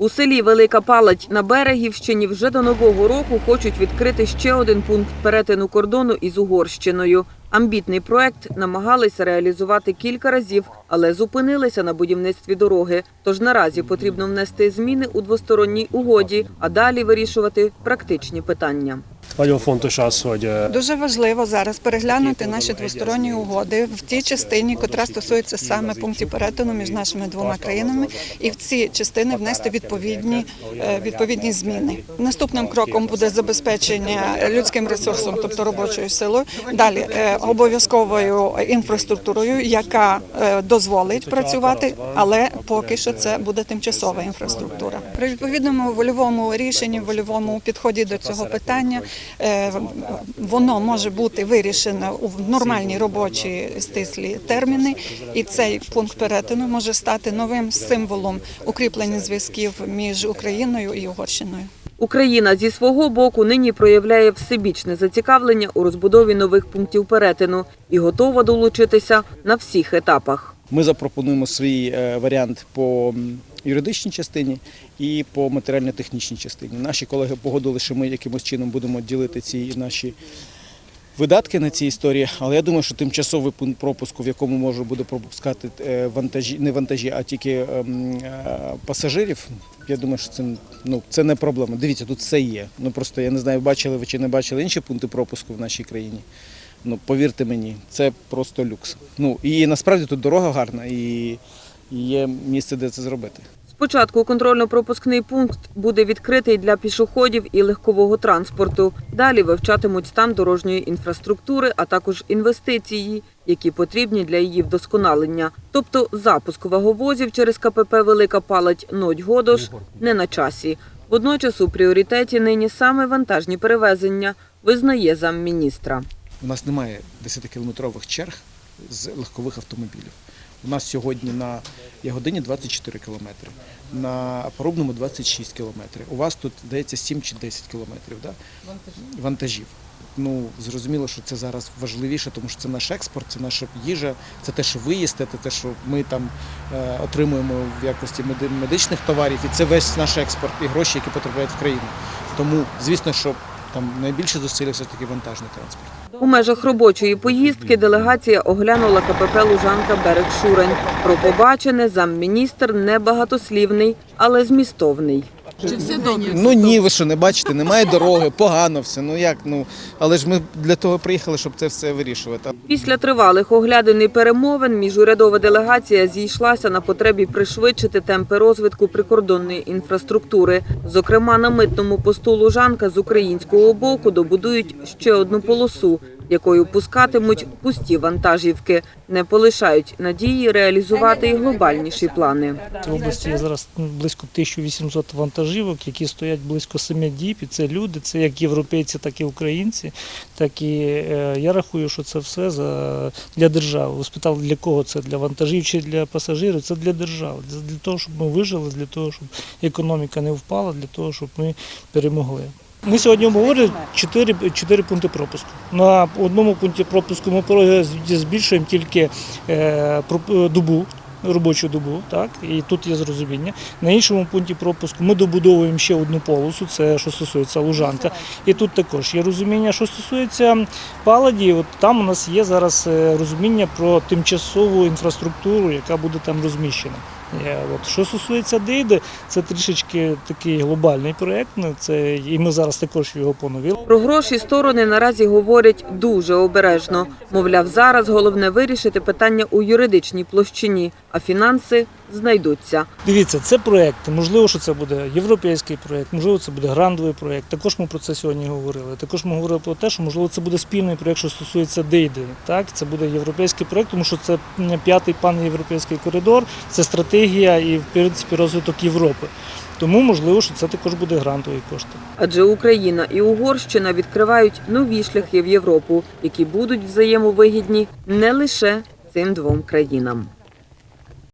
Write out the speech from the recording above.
У селі Велика Палать на Берегівщині вже до нового року хочуть відкрити ще один пункт перетину кордону із Угорщиною. Амбітний проект намагалися реалізувати кілька разів, але зупинилися на будівництві дороги. Тож наразі потрібно внести зміни у двосторонній угоді, а далі вирішувати практичні питання. Nagyon fontos az, hogy Дуже важливо зараз переглянути наші двосторонні угоди. В тій частині, котра стосується саме пунктів перетину між нашими двома країнами, і в ці частини внести відповідні е, відповідні зміни. Наступним кроком буде забезпечення людським ресурсом, тобто робочою силою. Далі е, обов'язковою інфраструктурою, яка е, дозволить працювати, але поки що це буде тимчасова інфраструктура. При відповідному вольовому рішенні, вольовому підході до цього питання е, воно може бути вирішено у нормальні робочі стислі терміни, і цей пункт перетину може стати новим символом укріплення зв'язків між Україною і Угорщиною. Україна зі свого боку нині проявляє всебічне зацікавлення у розбудові нових пунктів перетину і готова долучитися на всіх етапах. Ми запропонуємо свій е, варіант по юридичній частині і по матеріально-технічній частині. Наші колеги погодили, що ми якимось чином будемо ділити ці наші видатки на ці історії, але я думаю, що тимчасовий пункт пропуску, в якому можна буде пропускати е, вантажі, не вантажі, а тільки ем, е, пасажирів. Я думаю, що це ну це не проблема. Дивіться, тут все є. Ну просто я не знаю, бачили ви чи не бачили інші пункти пропуску в нашій країні. Ну повірте мені, це просто люкс. Ну і насправді тут дорога гарна, і є місце, де це зробити. Спочатку контрольно-пропускний пункт буде відкритий для пішоходів і легкового транспорту. Далі вивчатимуть стан дорожньої інфраструктури, а також інвестиції, які потрібні для її вдосконалення. Тобто запуск ваговозів через КПП Велика Палать Нодь Годош не на часі. Водночас у пріоритеті нині саме вантажні перевезення, визнає замміністра. У нас немає 10-кілометрових черг з легкових автомобілів. У нас сьогодні на Ягодині 24 кілометри, на Порубному 26 кілометрів. У вас тут здається 7 чи 10 кілометрів да? вантажів. Ну зрозуміло, що це зараз важливіше, тому що це наш експорт, це наша їжа, це те, що ви їсте, це те, що ми там е, отримуємо в якості меди- медичних товарів, і це весь наш експорт і гроші, які потрапляють в країну. Тому, звісно, що там найбільше зусилля все-таки вантажний транспорт. У межах робочої поїздки делегація оглянула КПП Лужанка Берег Шурень. Про побачене замміністр небагатослівний, але змістовний. Ну ні, ви що не бачите, немає дороги, погано все. Ну як ну але ж ми для того приїхали, щоб це все вирішувати. Після тривалих оглядин і перемовин міжурядова делегація зійшлася на потребі пришвидшити темпи розвитку прикордонної інфраструктури. Зокрема, на митному посту Лужанка з українського боку добудують ще одну полосу, якою пускатимуть пусті вантажівки. Не полишають надії реалізувати і глобальніші плани. В області є зараз ну, близько 1800 вантажівок, які стоять близько 7 діб. І це люди, це як європейці, так і українці. Так і е, я рахую, що це все за для держави. Ви спитали, для кого це? Для вантажів чи для пасажирів? Це для держави. Для того, щоб ми вижили, для того, щоб економіка не впала, для того, щоб ми перемогли. Ми сьогодні обговорили чотири, чотири пункти пропуску. На одному пункті пропуску ми збільшуємо тільки е, добу, робочу добу, так, і тут є зрозуміння. На іншому пункті пропуску ми добудовуємо ще одну полосу, це що стосується Лужанка. І тут також є розуміння, що стосується паладі, от там у нас є зараз е, розуміння про тимчасову інфраструктуру, яка буде там розміщена. От. Що стосується Дейди, це трішечки такий глобальний проєкт, ну, це, і ми зараз також його поновили. Про гроші сторони наразі говорять дуже обережно. Мовляв, зараз головне вирішити питання у юридичній площині, а фінанси знайдуться. Дивіться, це проєкт. Можливо, що це буде європейський проєкт, можливо, це буде грандовий проєкт. Також ми про це сьогодні говорили. Також ми говорили про те, що можливо це буде спільний проєкт, що стосується Дейди. Так, це буде європейський проєкт, тому що це п'ятий панєвропейський коридор, це стратегія і в принципі розвиток Європи. Тому можливо, що це також буде грантові кошти. Адже Україна і Угорщина відкривають нові шляхи в Європу, які будуть взаємовигідні не лише цим двом країнам.